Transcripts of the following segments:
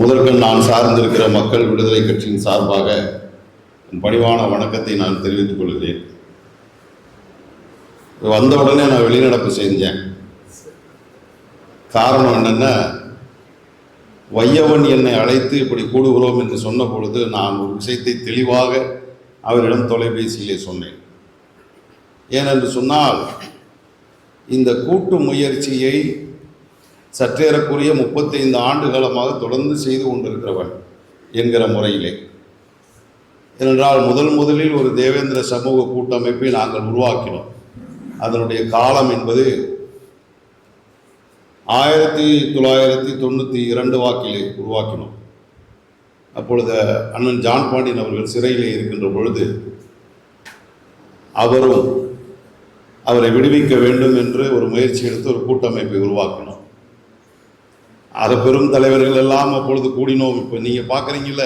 முதற்கண் நான் சார்ந்திருக்கிற மக்கள் விடுதலை கட்சியின் சார்பாக பணிவான வணக்கத்தை நான் தெரிவித்துக் கொள்கிறேன். வந்த உடனே நான் வெளிநடப்பு செஞ்சேன். காரணம் என்னென்னா? வையவன் என்னை அழைத்து இப்படி கூடுகிறோம் என்று சொன்ன பொழுது நான் ஒரு விஷயத்தை தெளிவாக அவரிடம் தொலைபேசியிலே சொன்னேன். ஏனென்று சொன்னால் இந்த கூட்டு முயற்சியை சற்றேறக்குரிய முப்பத்தைந்து ஆண்டு காலமாக தொடர்ந்து செய்து கொண்டிருக்கிறவன் என்கிற முறையிலே. ஏனென்றால் முதல் முதலில் ஒரு தேவேந்திர சமூக கூட்டமைப்பை நாங்கள் உருவாக்கினோம். அதனுடைய காலம் என்பது ஆயிரத்தி தொள்ளாயிரத்தி தொண்ணூற்றி இரண்டு வாக்கிலே உருவாக்கினோம். அப்பொழுது அண்ணன் ஜான் பாண்டியன் அவர்கள் சிறையிலே இருக்கின்ற பொழுது அவரும் அவரை விடுவிக்க வேண்டும் என்று ஒரு முயற்சி எடுத்து ஒரு கூட்டமைப்பை உருவாக்கினோம். அது பெரும் தலைவர்கள் எல்லாம் அப்பொழுது கூடினோம். இப்போ நீங்கள் பார்க்குறீங்கள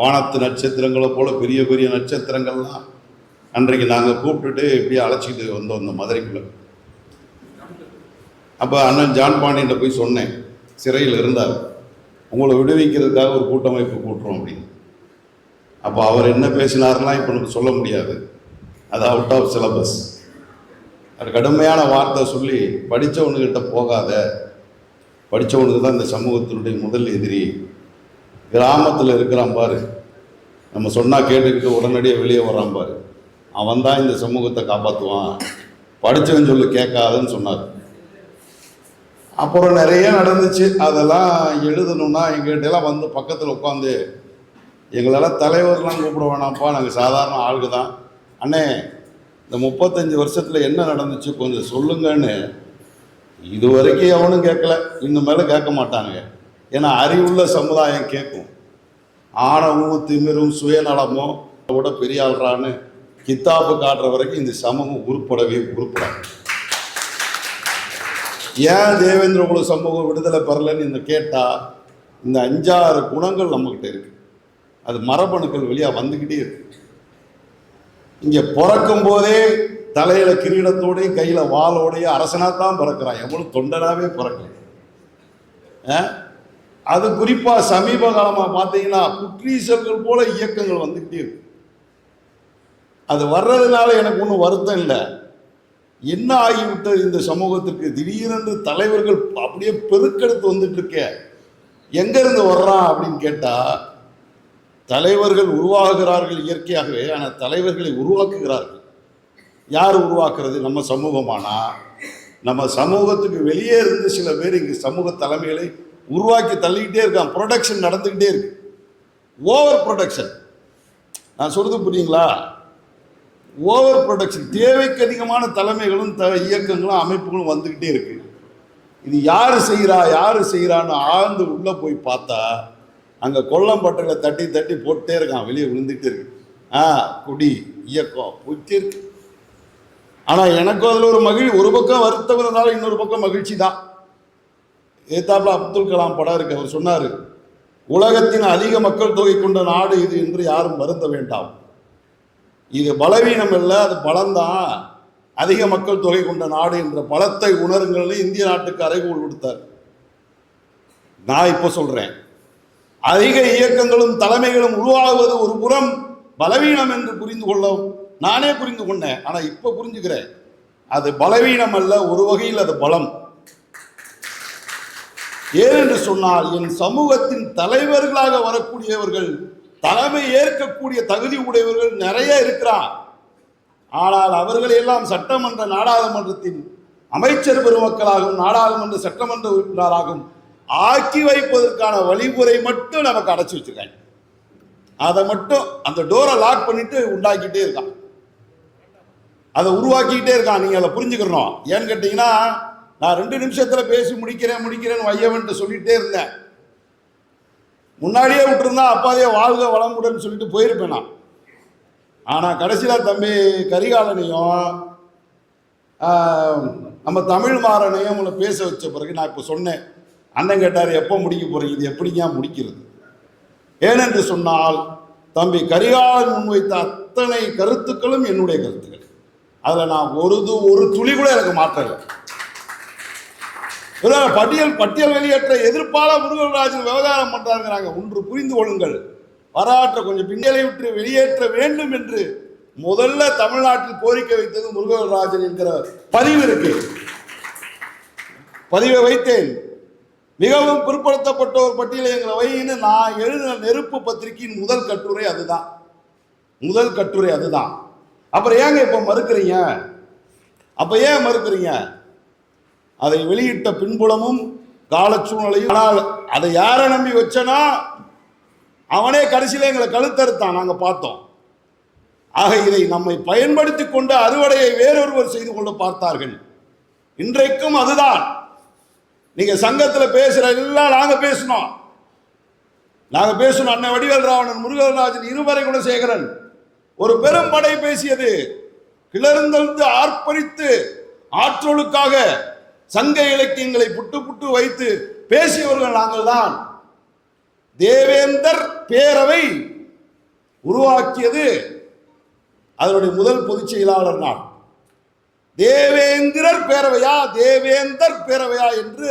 வானத்து நட்சத்திரங்களை போல பெரிய பெரிய நட்சத்திரங்கள்லாம் அன்றைக்கு நாங்கள் கூப்பிட்டுட்டு இப்படியே அழைச்சிட்டு வந்தோம் இந்த மதுரைக்குள்ளே. அப்போ அண்ணன் ஜான் பாண்டியன் போய் சொன்னேன் சிறையில் இருந்தார். உங்களை விடுவிக்கிறதுக்காக ஒரு கூட்டமைப்பு கூட்டுறோம் அப்படின்னு. அப்போ அவர் என்ன பேசினார்லாம் இப்போ நமக்கு சொல்ல முடியாது. அது அவுட் ஆஃப் சிலபஸ் அது கடுமையான வார்த்தை சொல்லி படித்தவனுக்கிட்ட போகாத படித்தவனுக்கு தான் இந்த சமூகத்தினுடைய முதல் எதிரி. கிராமத்தில் இருக்கிறான் பாரு. நம்ம சொன்னால் கேட்டுக்கிட்டு உடனடியாக வெளியே வர்றான் பாரு. அவன் தான் இந்த சமூகத்தை காப்பாற்றுவான் படித்தவன் சொல்லி கேட்காதுன்னு சொன்னார். அப்புறம் நிறைய நடந்துச்சு. அதெல்லாம் எழுதணும்னா எங்கள்கிட்டலாம் வந்து பக்கத்தில் உட்காந்து எங்களெல்லாம் தலைவர்லாம் கூப்பிட வேணாம்ப்பா. நாங்கள் சாதாரண ஆளுங்க தான். அண்ணே இந்த முப்பத்தஞ்சு வருஷத்தில் என்ன நடந்துச்சு கொஞ்சம் சொல்லுங்கன்னு இது வரைக்கும் எவனும் கேட்கல. இன்னும் மேலே கேட்க மாட்டாங்க ஏன்னா அறிவுள்ள சமுதாயம் கேட்கும். ஆணவமும் திமிரும் சுயநலமும் விட பெரிய ஆள்றான்னு கித்தாப்பு காட்டுற வரைக்கும் இந்த சமூகம் உருப்படவே உருப்படாது. ஏன் தேவேந்திர குல சமூகம் விடுதலை பெறலைன்னு இந்த கேட்டால் இந்த அஞ்சாறு குணங்கள் நம்மக்கிட்ட இருக்கு. அது மரபணுக்கள் வழியாக வந்துக்கிட்டே இருக்கு. இங்கே பிறக்கும் போதே தலையில கிரீடத்தோடையும் கையில வாளோடைய அரசனா தான் பிறக்கிறான். எவ்வளவு தொண்டனாவே பிறக்கல. அது குறிப்பா சமீப காலமா பார்த்தீங்கன்னா குற்றீசல்கள் போல இயக்கங்கள் வந்துக்கிட்டே இருக்கு. அது வர்றதுனால எனக்கு ஒன்றும் வருத்தம் இல்லை. என்ன ஆகிவிட்டது இந்த சமூகத்திற்கு? திடீரென்று தலைவர்கள் அப்படியே பெருக்கெடுத்து வந்துட்டு இருக்க. எங்கிருந்து வர்றான் அப்படின்னு கேட்டா தலைவர்கள் உருவாகுகிறார்கள் இயற்கையாகவே ஆனால் தலைவர்களை உருவாக்குகிறார்கள். யார் உருவாக்குறது? நம்ம சமூகமானா? நம்ம சமூகத்துக்கு வெளியே இருந்து சில பேர் இங்கே சமூக தலைமைகளை உருவாக்கி தள்ளிக்கிட்டே இருக்கான் ப்ரொடக்ஷன் நடந்துக்கிட்டே இருக்கு. ஓவர் ப்ரொடக்ஷன் நான் சொல்றது புரியுங்களா? ஓவர் ப்ரொடக்ஷன் தேவைக்கு அதிகமான தலைமைகளும் த இயக்கங்களும் அமைப்புகளும் வந்துக்கிட்டே இருக்கு. இது யார் செய்கிறா யார் செய்கிறான்னு ஆழ்ந்து உள்ளே போய் பார்த்தா அங்கே கொல்லம்பட்டையில் தட்டி தட்டி போட்டே இருக்கான். வெளியே விழுந்துக்கிட்டே இருக்கு. ஆ குடி இயக்கம் போயிட்டே இருக்கு. ஆனால் எனக்கும் அதில் ஒரு மகிழ்ச்சி ஒரு பக்கம் வருத்தம் இருந்தாலும் இன்னொரு பக்கம் மகிழ்ச்சி தான் ஏத்தாப்புல அப்துல் கலாம் படம் இருக்கு. அவர் சொன்னார் உலகத்தின் அதிக மக்கள் தொகை கொண்ட நாடு இது என்று யாரும் வருந்த வேண்டாம். இது பலவீனம் இல்லை அது பலம்தான். அதிக மக்கள் தொகை கொண்ட நாடு என்ற பலத்தை உணருங்கள்னு இந்திய நாட்டுக்கு அறைகூல் கொடுத்தார். நான் இப்போ சொல்கிறேன் அதிக இயக்கங்களும் தலைமைகளும் உருவாகுவது ஒரு புறம் பலவீனம் என்று புரிந்து கொள்ளவும் நானே புரிந்து கொண்டேன். ஆனால் இப்போ புரிஞ்சுக்கிறேன். அது பலவீனம் அல்ல ஒரு வகையில் அது பலம். ஏனென்று சொன்னால் என் சமூகத்தின் தலைவர்களாக வரக்கூடியவர்கள் தலைமை ஏற்கக்கூடிய தகுதி உடையவர்கள் நிறைய இருக்கிறார். ஆனால் அவர்களையெல்லாம் சட்டமன்ற நாடாளுமன்றத்தின் அமைச்சர் பெருமக்களாகவும் நாடாளுமன்ற சட்டமன்ற உறுப்பினராகவும் ஆக்கி வைப்பதற்கான வழிமுறை மட்டும் நமக்கு அடைச்சி வச்சிருக்காங்க. அதை மட்டும் அந்த டோரை லாக் பண்ணிட்டு உண்டாக்கிட்டே இருக்கான் அதை உருவாக்கிக்கிட்டே இருக்கான். நீங்கள் அதை புரிஞ்சுக்கிறோம் ஏன்னு கேட்டிங்கன்னா நான் ரெண்டு நிமிஷத்தில் பேசி முடிக்கிறேன் முடிக்கிறேன்னு வையவன்ட்டு சொல்லிகிட்டே இருந்தேன். முன்னாடியே விட்டுருந்தா அப்பாதே வாழ்க வளமுடன் சொல்லிட்டு போயிருப்பேன் நான். ஆனால் கடைசியில் தம்பி கரிகாலனையும் நம்ம தமிழ் மாறனையும் உங்களை பேச வச்ச பிறகு நான் இப்போ சொன்னேன். அண்ணன் கேட்டார் எப்போ முடிக்க போகிறீங்க இது எப்படிங்க முடிக்கிறது? ஏனென்று சொன்னால் தம்பி கரிகாலன் முன்வைத்த அத்தனை கருத்துக்களும் என்னுடைய கருத்துக்கள். அதில் நான் ஒரு து- ஒரு துளி கூட எனக்கு மாற்றலை இவரால் பட்டியல் பட்டியல் வெளியேற்ற எதிர்ப்பால முருகராஜன் விவகாரம் பண்றாங்கிறாங்க ஒன்று புரிந்து கொள்ளுங்கள். வரலாற்றை கொஞ்சம் பின்னலை விட்டு வெளியேற்ற வேண்டும் என்று முதல்ல தமிழ்நாட்டில் கோரிக்கை வைத்தது முருகராஜன் என்கிற பதிவு இருக்கு. பதிவை வைத்தேன். மிகவும் பிற்படுத்தப்பட்ட ஒரு பட்டியலை எங்களை வைன்னு நான் எழுதின நெருப்பு பத்திரிகையின் முதல் கட்டுரை அதுதான். முதல் கட்டுரை அதுதான். அப்புறம் ஏங்க இப்போ மறுக்கிறீங்க? அப்போ ஏன் மறுக்கிறீங்க? அதை வெளியிட்ட பின்புலமும் கால சூழ்நிலையும் ஆனால் அதை யாரை நம்பி வச்சனா அவனே கடைசியில் எங்களை கழுத்தறுத்தான் நாங்கள் பார்த்தோம். ஆக இதை நம்மை பயன்படுத்தி கொண்டு அறுவடையை வேறொருவர் செய்து கொள்ள பார்த்தார்கள். இன்றைக்கும் அதுதான். நீங்கள் சங்கத்தில் பேசுகிற எல்லாம் நாங்கள் பேசணும் நாங்கள் பேசணும் அண்ணன் வடிவேல் ராவணன் முருகராஜன் இருவரை குணசேகரன் ஒரு பெரும் படை பேசியது. கிளர்ந்தெழுந்து ஆர்ப்பரித்து ஆற்றலுக்காக சங்க இலக்கியங்களை புட்டு புட்டு வைத்து பேசியவர்கள் நாங்கள் தான் தேவேந்தர் பேரவை உருவாக்கியது அதனுடைய முதல் பொதுச் செயலாளர் நான். தேவேந்திரர் பேரவையா? தேவேந்தர் பேரவையா என்று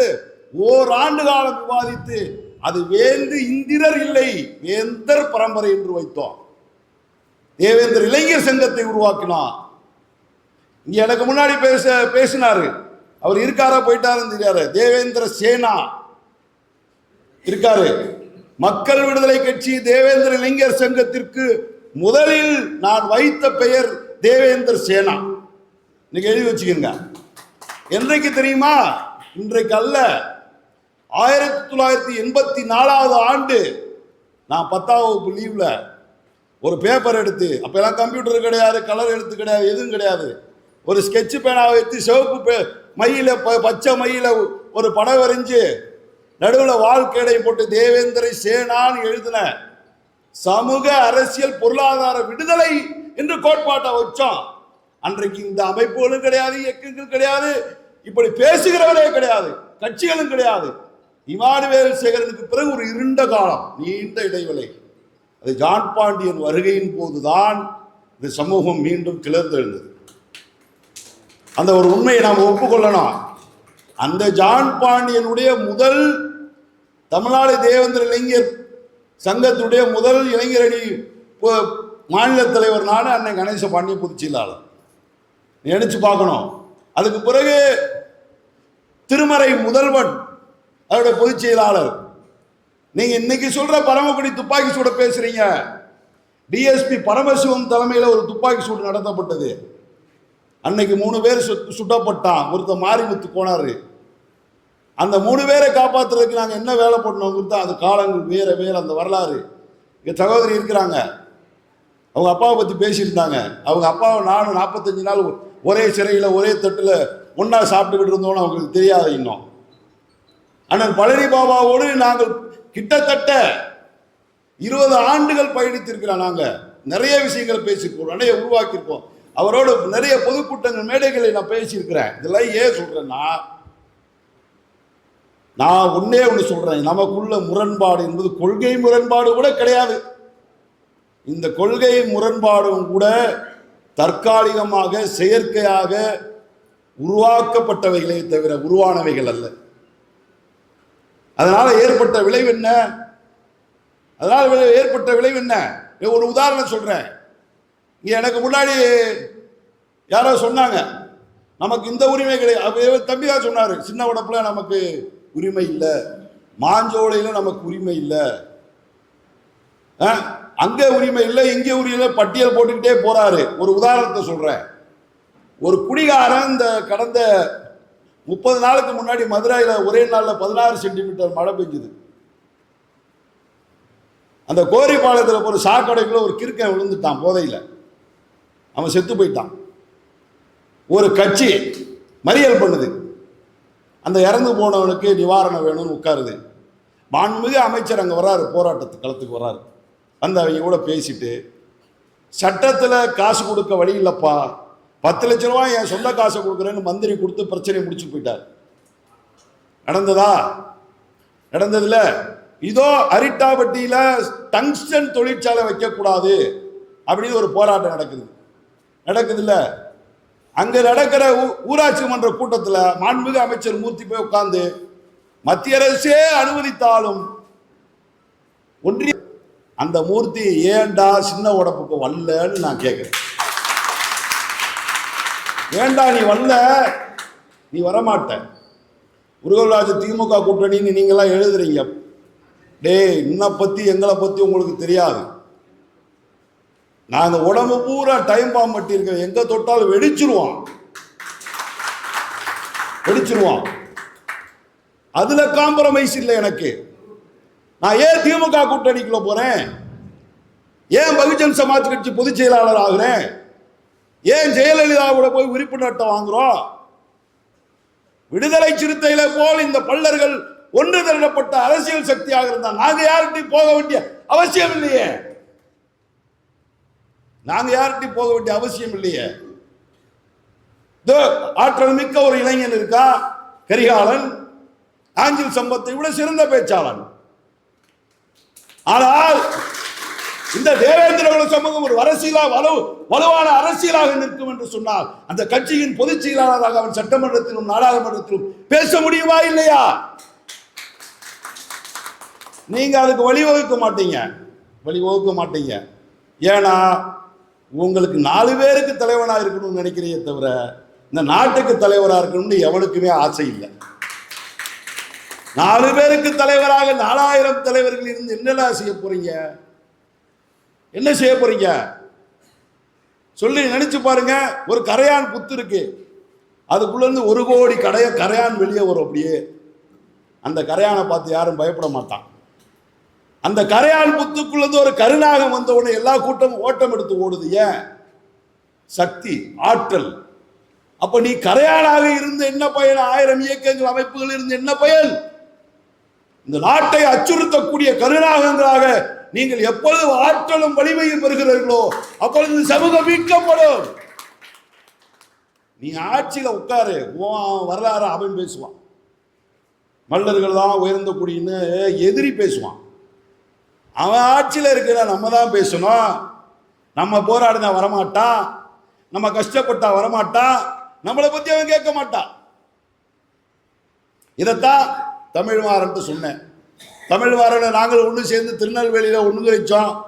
ஓராண்டு காலம் விவாதித்து அது வேந்து இந்திரர் இல்லை வேந்தர் பரம்பரை என்று வைத்தோம். தேவேந்திர இளைஞர் சங்கத்தை உருவாக்கினார். இங்கே எனக்கு முன்னாடி பேச பேசினாரு. அவர் இருக்காரா போயிட்டாருன்னு தெரியாது. தேவேந்திர சேனா இருக்காரு. மக்கள் விடுதலை கட்சி தேவேந்திர இளைஞர் சங்கத்திற்கு முதலில் நான் வைத்த பெயர் தேவேந்திர சேனா. இன்னைக்கு எழுதி வச்சுக்கோங்க. என்றைக்கு தெரியுமா? இன்றைக்கு அல்ல. ஆயிரத்தி தொள்ளாயிரத்தி எண்பத்தி நாலாவது ஆண்டு நான் பத்தாம் வகுப்பு லீவ்ல ஒரு பேப்பர் எடுத்து அப்போல்லாம் கம்ப்யூட்டர் கிடையாது கலர் எடுத்து கிடையாது எதுவும் கிடையாது. ஒரு ஸ்கெட்சு பேனாவை வைத்து சிவப்பு பே ப- பச்சை மயில ஒரு படம் வரைஞ்சி நடுவில் வாழ்க்கையடை போட்டு தேவேந்திர சேனான்னு எழுதின சமூக அரசியல் பொருளாதார விடுதலை என்று கோட்பாட்டை வச்சோம். அன்றைக்கு இந்த அமைப்புகளும் கிடையாது இயக்கங்கள் கிடையாது இப்படி பேசுகிறவரே கிடையாது கட்சிகளும் கிடையாது. இமானுவேல் சேகரனுக்கு பிறகு ஒரு இருண்ட காலம் நீண்ட இடைவெளி. அது ஜான் பாண்டியன் வருகையின் போதுதான் இந்த சமூகம் மீண்டும் கிளர்ந்தெழுந்தது. அந்த ஒரு உண்மையை நாம் ஒப்புக்கொள்ளணும். அந்த ஜான் பாண்டியனுடைய முதல் தமிழ்நாடு தேவேந்திர இளைஞர் சங்கத்துடைய முதல் இளைஞரணி மாநில தலைவர் நாடு அன்னை கணேச பாண்டிய பொதுச் நினைச்சு பார்க்கணும். அதுக்கு பிறகு திருமறை முதல்வன் அவருடைய பொதுச் செயலாளர் நீங்க இன்னைக்கு சொல்ற பரமக்குடி துப்பாக்கி சூட பேசுறீங்க. டிஎஸ்பி பரமசிவம் தலைமையில் ஒரு துப்பாக்கி சூடு நடத்தப்பட்டது. அன்னைக்கு மூணு பேர் சு சுட்டப்பட்டான். ஒருத்தர் மாரிமுத்து போனாரு. அந்த மூணு பேரை காப்பாற்றுறதுக்கு நாங்கள் என்ன வேலை பண்ணோம் தான் அது காலங்கள் வேற வேற அந்த வரலாறு. இங்கே சகோதரி இருக்கிறாங்க. அவங்க அப்பாவை பற்றி பேசியிருந்தாங்க. அவங்க அப்பாவை நானும் நாற்பத்தஞ்சு நாள் ஒரே சிறையில் ஒரே தட்டில் ஒன்றா சாப்பிட்டுக்கிட்டு இருந்தோம்னு அவங்களுக்கு தெரியாது இன்னும். அண்ணன் பழனி பாபாவோடு நாங்கள் கிட்டத்தட்ட இருபது ஆண்டுகள் பயணித்திருக்கிறோம் நாங்கள் நிறைய விஷயங்கள் பேசியிருக்கோம் நிறைய உருவாக்கியிருக்கோம் அவரோட நிறைய பொதுக்கூட்டங்கள் மேடைகளை நான் பேசியிருக்கிறேன். இதெல்லாம் ஏன் சொல்கிறேன்னா நான் ஒன்னே ஒன்று சொல்கிறேன் நமக்குள்ள முரண்பாடு என்பது கொள்கை முரண்பாடு கூட கிடையாது. இந்த கொள்கை முரண்பாடும் கூட தற்காலிகமாக செயற்கையாக உருவாக்கப்பட்டவைகளே தவிர உருவானவைகள் அல்ல. அதனால் ஏற்பட்ட விளைவு என்ன? அதனால் ஏற்பட்ட விளைவு என்ன? ஒரு உதாரணம் சொல்கிறேன் இங்கே எனக்கு முன்னாடி யாரோ சொன்னாங்க. நமக்கு இந்த உரிமை கிடையாது அவர் தம்பி தான் சொன்னார். சின்ன உடப்புல நமக்கு உரிமை இல்லை. மாஞ்சோலையில் நமக்கு உரிமை இல்லை. அங்கே உரிமை இல்லை இங்கே உரிமை இல்லை பட்டியல் போட்டுக்கிட்டே போகிறாரு ஒரு உதாரணத்தை சொல்கிறேன் ஒரு குடிகாரன் இந்த கடந்த முப்பது நாளுக்கு முன்னாடி மதுரையில் ஒரே நாளில் பதினாறு சென்டிமீட்டர் மழை பெஞ்சுது. அந்த கோரிப்பாளையத்தில் ஒரு சாக்கடைக்குள்ள ஒரு கிறுக்கன் விழுந்துட்டான் போதையில். அவன் செத்து போயிட்டான். ஒரு கட்சி மறியல் பண்ணுது. அந்த இறந்து போனவனுக்கு நிவாரணம் வேணும்னு உட்காருது. மாண்புமிகு அமைச்சர் அங்கே வர்றாரு போராட்டத்து களத்துக்கு வர்றாரு. வந்து அவங்க கூட பேசிட்டு சட்டத்தில் காசு கொடுக்க வழி இல்லைப்பா. பத்து லட்ச ரூபா என் சொந்த காசை கொடுக்குறேன்னு மந்திரி கொடுத்து பிரச்சனையை முடிச்சு போயிட்டார். நடந்ததா? நடந்ததுல இதோ அரிட்டாபட்டியில் டங்ஸ்டன் தொழிற்சாலை வைக்கக்கூடாது அப்படின்னு ஒரு போராட்டம் நடக்குது. நடக்குதுல்ல அங்கே நடக்கிற ஊ- ஊராட்சி மன்ற கூட்டத்தில் மாண்புமிகு அமைச்சர் மூர்த்தி போய் உட்கார்ந்து மத்திய அரசே அனுமதித்தாலும் ஒன்றிய அந்த மூர்த்தி ஏன்டா சின்ன உடம்புக்கு வரலன்னு நான் கேட்குறேன் ஏண்டா நீ வரல நீ வரமாட்ட. முருகராஜ திமுக கூட்டணின்னு நீங்களாம் எழுதுறீங்க. டேய் இன்னை பற்றி எங்களை பற்றி உங்களுக்கு தெரியாது. நாங்க உடம்பு பூரா டைம் பாம்பு கட்டி எங்கே தொட்டாலும் வெடிச்சிருவான். வெடிச்சிருவான். அதில் காம்ப்ரமைஸ் இல்லை எனக்கு. நான் ஏன் திமுக கூட்டணிக்குள்ள போகிறேன் ஏன் பகுஜன் சமாஜ் கட்சி பொதுச் செயலாளர் ஆகிறேன்? ஏன் ஜெயலலிதாவோட போய் உறுப்பு நட்டை வாங்குறோம்? விடுதலை சிறுத்தைகளை போல் இந்த பல்லர்கள் ஒன்று திரட்டப்பட்ட அரசியல் சக்தியாக இருந்தா நாங்க யார்கிட்டயும் போக வேண்டிய அவசியம் இல்லையே. நாங்க யார்கிட்டயும் போக வேண்டிய அவசியம் இல்லையே. ஆற்றல் மிக்க ஒரு இளைஞன் இருக்கா? கரிகாலன் ஆஞ்சில் சம்பத்தை விட சிறந்த பேச்சாளன். ஆனால் இந்த தேவேந்திர குல சமூகம் ஒரு அரசியலா வலு வலுவான அரசியலாக நிற்கும் என்று சொன்னால் அந்த கட்சியின் பொதுச் செயலாளராக அவன் சட்டமன்றத்திலும் நாடாளுமன்றத்திலும் பேச முடியுமா இல்லையா? நீங்க அதுக்கு வழிவகுக்க மாட்டீங்க. வழிவகுக்க மாட்டீங்க. ஏன்னா உங்களுக்கு நாலு பேருக்கு தலைவனாக இருக்கணும்னு நினைக்கிறீங்க தவிர இந்த நாட்டுக்கு தலைவராக இருக்கணும்னு எவனுக்குமே ஆசை இல்லை. நாலு பேருக்கு தலைவராக நாலாயிரம் தலைவர்கள் இருந்து என்னெல்லாம் செய்ய போறீங்க? என்ன செய்ய போறீங்க? சொல்லி நினைச்சு பாருங்க ஒரு கரையான் புத்து இருக்கு. அதுக்குள்ள இருந்து ஒரு கோடி கடைய கரையான் வெளியே வரும் அப்படியே. அந்த கரையானை பார்த்து யாரும் பயப்பட மாட்டான். அந்த கரையான் புத்துக்குள்ளேருந்து ஒரு கருநாகம் வந்த உடனே எல்லா கூட்டமும் ஓட்டம் எடுத்து ஓடுது. ஏன்? சக்தி ஆற்றல். அப்ப நீ கரையானாக இருந்து என்ன பயன்? ஆயிரம் இயக்கங்கள் அமைப்புகள் இருந்து என்ன பயன்? இந்த நாட்டை அச்சுறுத்தக்கூடிய கருணாகங்களாக நீங்கள் எப்பொழுது ஆற்றலும் வலிமையும் பெறுகிறீர்களோ அப்பொழுது சமூகம் மீட்கப்படும். நீ ஆட்சியில் உட்காரு. உன் வரலாறு அவன் பேசுவான். மல்லர்கள் தான் உயர்ந்த குடின்னு எதிரி பேசுவான். அவன் ஆட்சியில் இருக்கிற நம்ம தான் பேசணும். நம்ம போராடினா வரமாட்டான். நம்ம கஷ்டப்பட்டா வரமாட்டான். நம்மளை பற்றி அவன் கேட்க மாட்டான். இதைத்தான் தமிழ்மாரன்ட்டு சொன்னேன். தமிழ் வாரில் நாங்கள் ஒன்று சேர்ந்து திருநெல்வேலியில் ஒன்றுங்கரிச்சோம்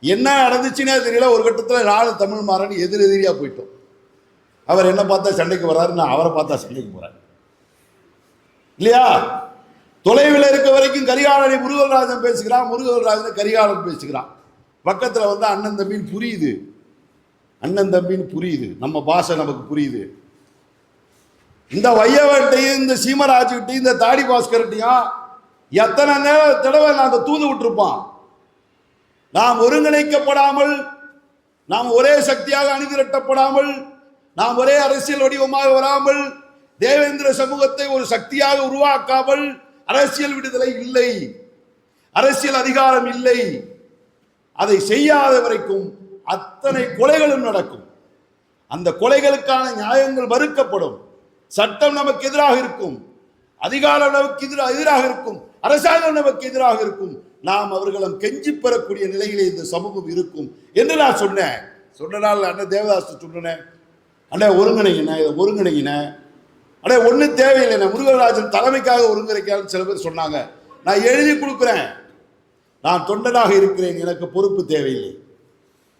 என்ன நடந்துச்சுன்னே தெரியல. ஒரு கட்டத்தில் நாலு தமிழ் மாறன் எதிர் எதிரியாக போயிட்டோம். அவர் என்ன பார்த்தா சண்டைக்கு வர்றாரு நான் அவரை பார்த்தா சண்டைக்கு போறேன். இல்லையா? தொலைவில் இருக்க வரைக்கும் கரிகாலனை முருகல்ராஜன் பேசுகிறான் முருகல்ராஜன் கரிகாலன் பேசுகிறான். பக்கத்தில் வந்து அண்ணன் தம்பின்னு புரியுது. அண்ணன் தம்பின்னு புரியுது. நம்ம பாஷை நமக்கு புரியுது. இந்த வையவட்டையும் இந்த சீமராஜ்கிட்டையும் இந்த தாடி பாஸ்கர்கிட்டையும் எத்தனை நேர தடவை நாங்கள் தூது விட்டுருப்போம் நாம் ஒருங்கிணைக்கப்படாமல் நாம் ஒரே சக்தியாக அணிதிரட்டப்படாமல் நாம் ஒரே அரசியல் வடிவமாக வராமல் தேவேந்திர சமூகத்தை ஒரு சக்தியாக உருவாக்காமல் அரசியல் விடுதலை இல்லை. அரசியல் அதிகாரம் இல்லை. அதை செய்யாத வரைக்கும் அத்தனை கொலைகளும் நடக்கும். அந்த கொலைகளுக்கான நியாயங்கள் மறுக்கப்படும். சட்டம் நமக்கு எதிராக இருக்கும். அதிகாரம் நமக்கு எதிராக எதிராக இருக்கும். அரசாங்கம் நமக்கு எதிராக இருக்கும். நாம் அவர்களும் கெஞ்சி பெறக்கூடிய நிலையிலே இந்த சமூகம் இருக்கும். என்று நான் சொன்னேன். சொன்ன நாள் அண்ணன் தேவதாஸ் சொன்னேன். அண்ணே ஒருங்கிணைங்கண்ணே இதை ஒருங்கிணைங்கண்ணே அண்ணே ஒன்றும் தேவையில்லைண்ணே முருகராஜன் தலைமைக்காக ஒருங்கிணைக்கான்னு சில பேர் சொன்னாங்க. நான் எழுதி கொடுக்குறேன். நான் தொண்டனாக இருக்கிறேன். எனக்கு பொறுப்பு தேவையில்லை.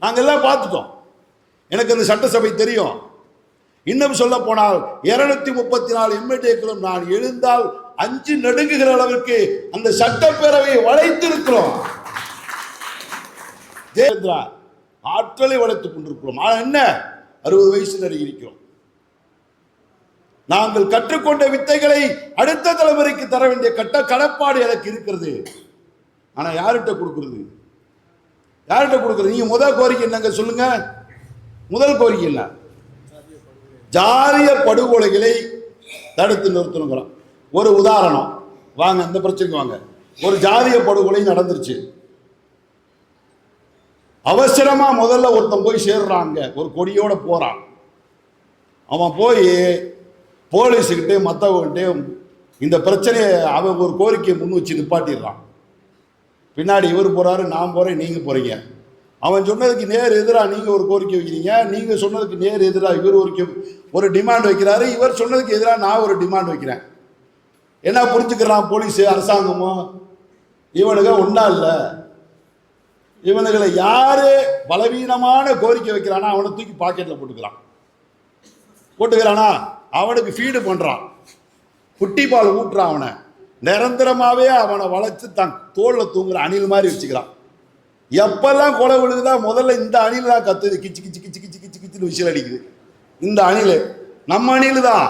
நாங்கள் எல்லாம் பார்த்துட்டோம். எனக்கு அந்த சட்டசபை தெரியும். இன்னும் சொல்ல போனால் இருநூத்தி முப்பத்தி நாலு எம்எல்ஏக்களும் நான் எழுந்தால் அஞ்சு நடுங்குகிற அளவிற்கு அந்த சட்டப்பேரவையை வளைத்திருக்கிறோம். தேவேந்திரா ஆற்றலை வளைத்துக் கொண்டிருக்கிறோம். ஆனால் என்ன? அறுபது வயசு நெருங்கி இருக்கிறோம். நாங்கள் கற்றுக்கொண்ட வித்தைகளை அடுத்த தலைமுறைக்கு தர வேண்டிய கட்ட கடப்பாடு எனக்கு இருக்கிறது. ஆனா யார்கிட்ட கொடுக்குறது? யார்கிட்ட கொடுக்குறது? நீங்க முதல் கோரிக்கை என்னங்க சொல்லுங்க. முதல் கோரிக்கை என்ன? ஜாதிய படுகொலைகளை தடுத்து நிறுத்தணுங்கிறோம் ஒரு உதாரணம். வாங்க இந்த பிரச்சனைக்கு வாங்க. ஒரு ஜாதிய படுகொலை நடந்துருச்சு. அவசரமா முதல்ல ஒருத்தன் போய் சேர்றாங்க. ஒரு கொடியோட போறான். அவன் போய் போலீஸுக்கிட்டே மற்றவங்கிட்டே இந்த பிரச்சனையை அவன் ஒரு கோரிக்கையை முன் வச்சு நிப்பாட்டிடுறான். பின்னாடி இவர் போறாரு நான் போறேன் நீங்க போறீங்க. அவன் சொன்னதுக்கு நேர் எதிராக நீங்கள் ஒரு கோரிக்கை வைக்கிறீங்க நீங்கள் சொன்னதுக்கு நேர் எதிராக இவர் ஒரு ஒரு டிமாண்ட் வைக்கிறாரு இவர் சொன்னதுக்கு எதிராக நான் ஒரு டிமாண்ட் வைக்கிறேன். என்ன புரிஞ்சுக்கிறான் போலீஸ் அரசாங்கமும் இவனுங்க ஒன்றா இல்லை. இவனுங்களை யாரு பலவீனமான கோரிக்கை வைக்கிறானா அவனை தூக்கி பாக்கெட்டில் போட்டுக்கிறான். போட்டுக்கிறானா? அவனுக்கு ஃபீடு பண்ணுறான் குட்டி பால் ஊட்டுறான் அவனை. நிரந்தரமாகவே அவனை வளைச்சு தன் தோளில் தூங்குற அணில் மாதிரி வச்சுக்கிறான். எப்பெல்லாம் கொலை விழுகுதா முதல்ல இந்த அணில் தான் கத்துது. கிச்சு கிச்சு கிச்சு கிச்சு கிச்சு கிச்சுன்னு விசில் அடிக்குது. இந்த அணில் நம்ம அணில் தான்.